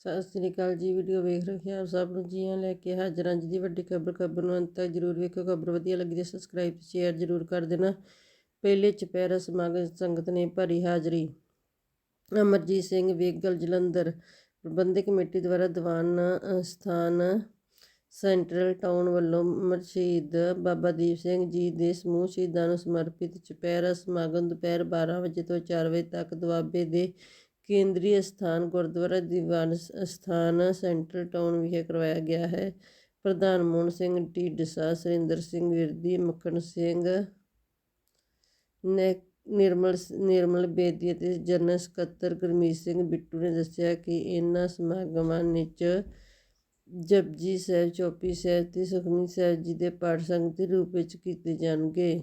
ਸਤਿ ਸ੍ਰੀ ਅਕਾਲ ਜੀ ਵੀਡੀਓ ਵੇਖ ਰਹੇ ਆਪ ਸਭ ਨੂੰ। ਜੀਆਂ ਲੈ ਕੇ ਹਾਜ਼ਰ ਹਾਂ। ਅੱਜ ਦੀ ਵੱਡੀ ਖਬਰ ਖਬਰ ਨੂੰ ਅੰਤ ਤੱਕ ਜਰੂਰ ਵੇਖੋ ਖਬਰ ਵਧੀਆ ਲੱਗੀ ਤੇ ਸਬਸਕ੍ਰਾਈਬ ਸ਼ੇਅਰ ਜਰੂਰ ਕਰ ਦੇਣਾ। ਪਹਿਲੇ ਚੁਪਹਿਰਾ ਸਮਾਗਮ ਸੰਗਤ ਨੇ ਭਰੀ ਹਾਜ਼ਰੀ। ਅਮਰਜੀਤ ਸਿੰਘ ਵੇਗਲ ਜਲੰਧਰ ਪ੍ਰਬੰਧਕ ਕਮੇਟੀ ਦੁਆਰਾ ਦੀਵਾਨ ਸਥਾਨ ਸੈਂਟਰਲ ਟਾਊਨ ਵੱਲੋਂ ਅਮਰ ਸ਼ਹੀਦ ਬਾਬਾ ਦੀਪ ਸਿੰਘ ਜੀ ਦੇ ਸਮੂਹ ਸ਼ਹੀਦਾਂ ਨੂੰ ਸਮਰਪਿਤ ਚੁਪਹਿਰਾ ਸਮਾਗਮ ਦੁਪਹਿਰ 12 ਵਜੇ ਤੋਂ 4 ਵਜੇ ਤੱਕ ਦੁਆਬੇ ਦੇ ਕੇਂਦਰੀ ਸਥਾਨ ਗੁਰਦੁਆਰਾ ਦੀਵਾਨ ਅਸਥਾਨ ਸੈਂਟਰਲ ਟਾਊਨ ਵਿਖੇ ਕਰਵਾਇਆ ਗਿਆ ਹੈ। ਪ੍ਰਧਾਨ ਮੋਹਨ ਸਿੰਘ ਢੀਂਡਸਾ ਸੁਰਿੰਦਰ ਸਿੰਘ, ਵਿਰਦੀ, ਮੱਖਣ ਸਿੰਘ, ਨੇ, ਨਿਰਮਲ ਨਿਰਮਲ ਬੇਦੀ ਅਤੇ ਜਨਰਲ ਸਕੱਤਰ ਗੁਰਮੀਤ ਸਿੰਘ ਬਿੱਟੂ ਨੇ ਦੱਸਿਆ ਕਿ ਇਹਨਾਂ ਸਮਾਗਮਾਂ ਵਿੱਚ ਜਪਜੀ ਸਾਹਿਬ, ਚੌਪੀ ਸਾਹਿਬ ਤੇ ਸੁਖਮਨੀ ਸਾਹਿਬ ਜੀ ਦੇ ਪਾਠ ਸੰਗਤੀ ਰੂਪ ਵਿੱਚ ਕੀਤੇ ਜਾਣਗੇ।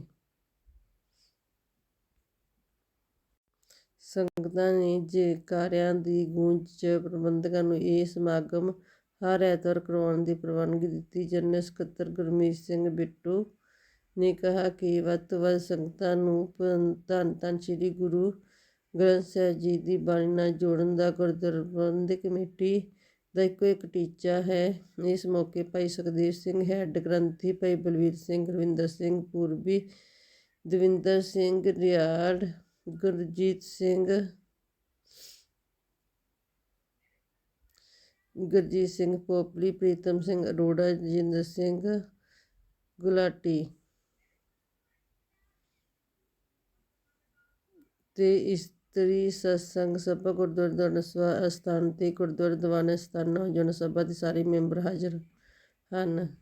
ਸੰਗਤਾਂ ਨੇ ਜੈਕਾਰਿਆਂ ਦੀ ਗੂੰਜ 'ਚ ਪ੍ਰਬੰਧਕਾਂ ਨੂੰ ਇਹ ਸਮਾਗਮ ਹਰ ਐਤਵਾਰ ਕਰਵਾਉਣ ਦੀ ਪ੍ਰਵਾਨਗੀ ਦਿੱਤੀ। ਜਨਰਲ ਸਕੱਤਰ ਗੁਰਮੀਤ ਸਿੰਘ ਬਿੱਟੂ ਨੇ ਕਿਹਾ ਕਿ ਵੱਧ ਤੋਂ ਵੱਧ ਸੰਗਤਾਂ ਨੂੰ ਧੰਨ ਧੰਨ ਸ੍ਰੀ ਗੁਰੂ ਗ੍ਰੰਥ ਸਾਹਿਬ ਜੀ ਦੀ ਬਾਣੀ ਨਾਲ ਜੋੜਨ ਦਾ ਗੁਰਦੁਆਰਾ ਪ੍ਰਬੰਧਕ ਕਮੇਟੀ ਦਾ ਇੱਕੋ ਇੱਕ ਟੀਚਾ ਹੈ। ਇਸ ਮੌਕੇ ਭਾਈ ਸੁਖਦੇਵ ਸਿੰਘ, ਹੈੱਡ ਗ੍ਰੰਥੀ ਭਾਈ ਬਲਵੀਰ ਸਿੰਘ, ਰਵਿੰਦਰ ਸਿੰਘ, ਪੂਰਬੀ ਦਵਿੰਦਰ ਸਿੰਘ, ਰਿਆੜ ਗੁਰਜੀਤ ਸਿੰਘ ਗੁਰਜੀਤ ਸਿੰਘ ਪੋਪਲੀ, ਪ੍ਰੀਤਮ ਸਿੰਘ ਅਰੋੜਾ ਜਿੰਦਰ ਸਿੰਘ ਗੁਲਾਟੀ। ਤੇ ਇਸਤਰੀ ਸਤਸੰਗ ਸਭਾ ਗੁਰਦੁਆਰਾ ਦਰਬਾਰ ਸਥਾਨ ਤੇ ਗੁਰਦੁਆਰਾ ਦੀਵਾਨ ਸਥਾਨ ਨੌਜਵਾਨ ਸਭਾ ਦੇ ਸਾਰੇ ਮੈਂਬਰ ਹਾਜ਼ਰ ਹਨ।